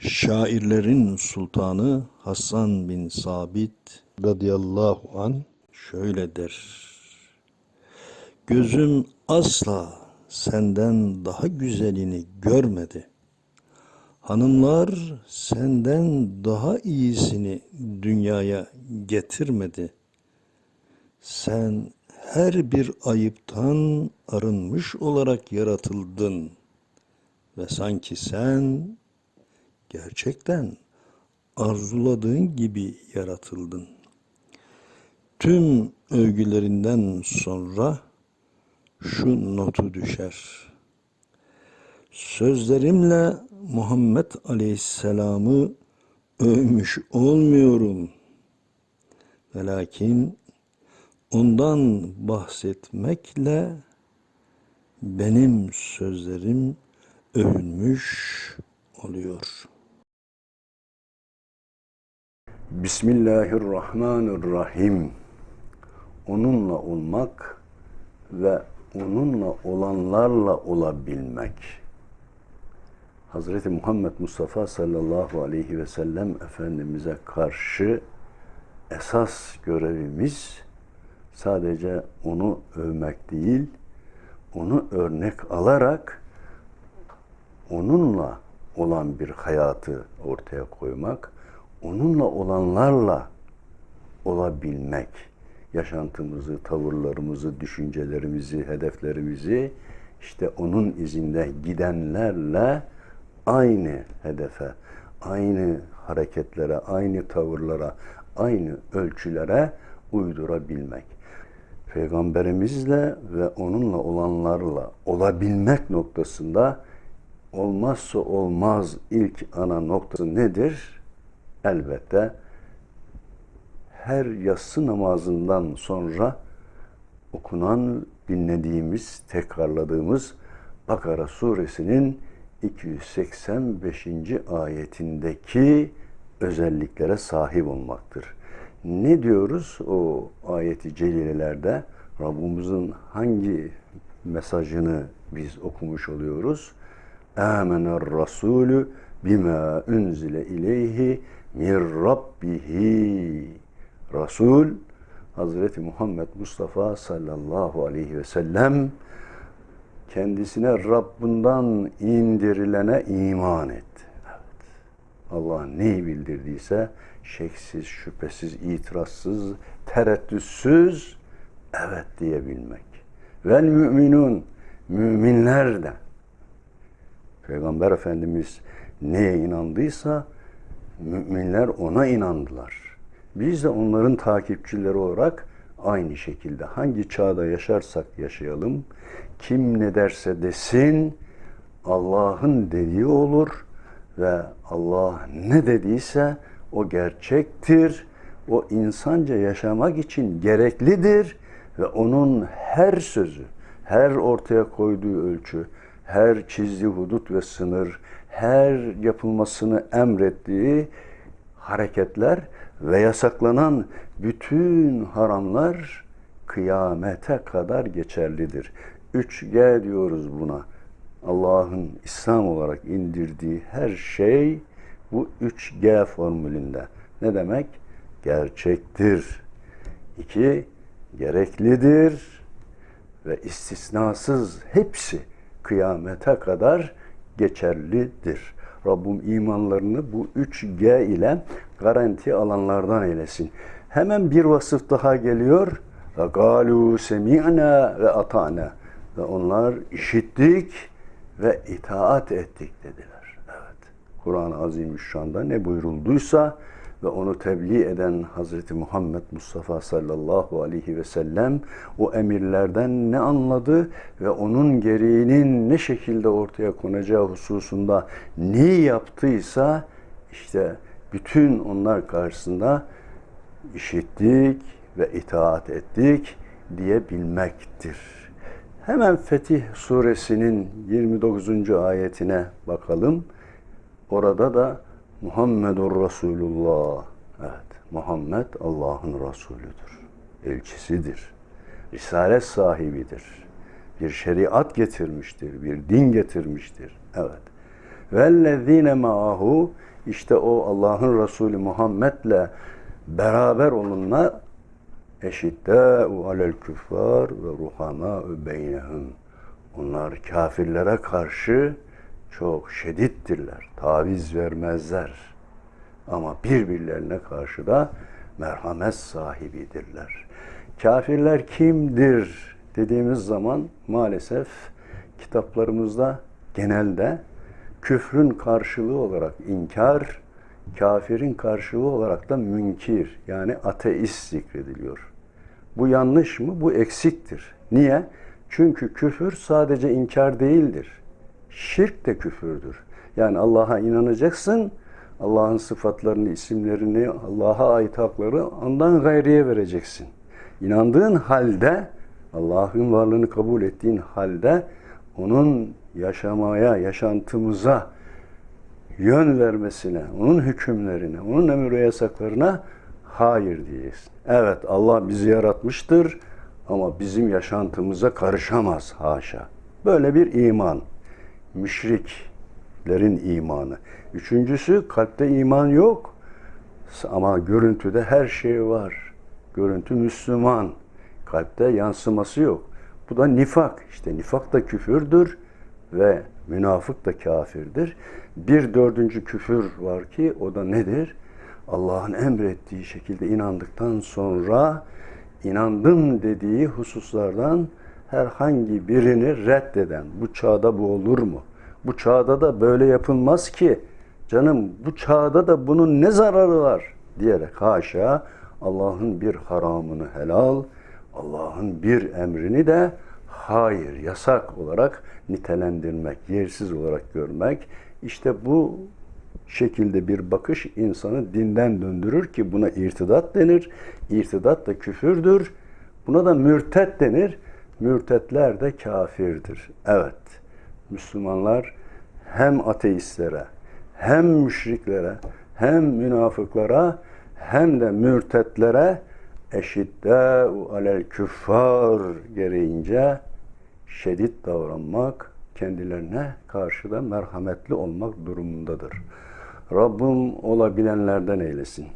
Şairlerin sultanı Hasan bin Sabit radıyallahu an şöyle der. Gözüm asla senden daha güzelini görmedi. Hanımlar senden daha iyisini dünyaya getirmedi. Sen her bir ayıptan arınmış olarak yaratıldın ve sanki sen gerçekten arzuladığın gibi yaratıldın. Tüm övgülerinden sonra şu notu düşer. Sözlerimle Muhammed Aleyhisselam'ı övmüş olmuyorum. Ve lakin ondan bahsetmekle benim sözlerim övülmüş oluyor. Bismillahirrahmanirrahim. Onunla olmak ve onunla olanlarla olabilmek. Hazreti Muhammed Mustafa sallallahu aleyhi ve sellem Efendimiz'e karşı esas görevimiz sadece onu övmek değil, onu örnek alarak onunla olan bir hayatı ortaya koymak, onunla olanlarla olabilmek, yaşantımızı, tavırlarımızı, düşüncelerimizi, hedeflerimizi işte onun izinde gidenlerle aynı hedefe, aynı hareketlere, aynı tavırlara, aynı ölçülere uydurabilmek. Peygamberimizle ve onunla olanlarla olabilmek noktasında olmazsa olmaz ilk ana noktası nedir? Elbette her yatsı namazından sonra okunan, dinlediğimiz, tekrarladığımız Bakara suresinin 285. ayetindeki özelliklere sahip olmaktır. Ne diyoruz o ayeti celilelerde? Rabbimizin hangi mesajını biz okumuş oluyoruz? Âmener Rasulü bima unzile ileyhi min rabbihi. Resul Hazreti Muhammed Mustafa sallallahu aleyhi ve sellem kendisine Rabbinden indirilene iman etti. Evet. Allah neyi bildirdiyse şeksiz, şüphesiz, itirazsız, tereddütsüz evet diyebilmek. Vel müminun müminler de Peygamber Efendimiz neye inandıysa müminler ona inandılar. Biz de onların takipçileri olarak aynı şekilde hangi çağda yaşarsak yaşayalım, kim ne derse desin, Allah'ın dediği olur ve Allah ne dediyse o gerçektir. O insanca yaşamak için gereklidir ve onun her sözü, her ortaya koyduğu ölçü, her çizdiği hudut ve sınır, her yapılmasını emrettiği hareketler ve yasaklanan bütün haramlar kıyamete kadar geçerlidir. 3G diyoruz buna. Allah'ın İslam olarak indirdiği her şey bu 3G formülünde. Ne demek? Gerçektir. İki, gereklidir ve istisnasız hepsi kıyamete kadar geçerlidir. Rabbim imanlarını bu 3G ile garanti alanlardan eylesin. Hemen bir vasıf daha geliyor. Galu semi'na ve ata'na. Ve onlar işittik ve itaat ettik dediler. Evet. Kur'an-ı Azimüşşan'da ne buyurulduysa ve onu tebliğ eden Hazreti Muhammed Mustafa sallallahu aleyhi ve sellem o emirlerden ne anladı ve onun gereğinin ne şekilde ortaya konacağı hususunda ne yaptıysa işte bütün onlar karşısında işittik ve itaat ettik diyebilmektir. Hemen Fetih suresinin 29. ayetine bakalım. Orada da Muhammedur Resulullah. Evet, Muhammed Allah'ın Resulüdür. Elçisidir. Risalet sahibidir. Bir şeriat getirmiştir, bir din getirmiştir. Evet. Vellezine ma'ahu işte o Allah'ın Resulü Muhammed'le beraber olunlar eşiddâ'u alel küffâr ve ruhamâ'u beynehum. Onlar kafirlere karşı çok şedittirler, taviz vermezler. Ama birbirlerine karşı da merhamet sahibidirler. Kafirler kimdir dediğimiz zaman maalesef kitaplarımızda genelde küfrün karşılığı olarak inkar, kafirin karşılığı olarak da münkir yani ateist zikrediliyor. Bu yanlış mı? Bu eksiktir. Niye? Çünkü küfür sadece inkar değildir. Şirk de küfürdür. Yani Allah'a inanacaksın, Allah'ın sıfatlarını, isimlerini, Allah'a ait hakları ondan gayriye vereceksin. İnandığın halde, Allah'ın varlığını kabul ettiğin halde onun yaşamaya, yaşantımıza yön vermesine, onun hükümlerine, onun emir ve yasaklarına hayır diyeceksin. Evet Allah bizi yaratmıştır ama bizim yaşantımıza karışamaz haşa. Böyle bir iman. Müşriklerin imanı. Üçüncüsü kalpte iman yok ama görüntüde her şey var. Görüntü Müslüman. Kalpte yansıması yok. Bu da nifak. İşte nifak da küfürdür ve münafık da kafirdir. Bir dördüncü küfür var ki o da nedir? Allah'ın emrettiği şekilde inandıktan sonra inandım dediği hususlardan herhangi birini reddeden. Bu çağda bu olur mu? Bu çağda da böyle yapılmaz ki. Canım bu çağda da bunun ne zararı var diyerek haşa Allah'ın bir haramını helal, Allah'ın bir emrini de hayır, yasak olarak nitelendirmek, yersiz olarak görmek. İşte bu şekilde bir bakış insanı dinden döndürür ki buna irtidat denir. İrtidat da küfürdür. Buna da mürtet denir. Mürtetler de kafirdir. Evet, Müslümanlar hem ateistlere, hem müşriklere, hem münafıklara, hem de mürtetlere eşiddâ'u alel küffar gereğince şiddet davranmak, kendilerine karşı da merhametli olmak durumundadır. Rabbim olabilenlerden eylesin.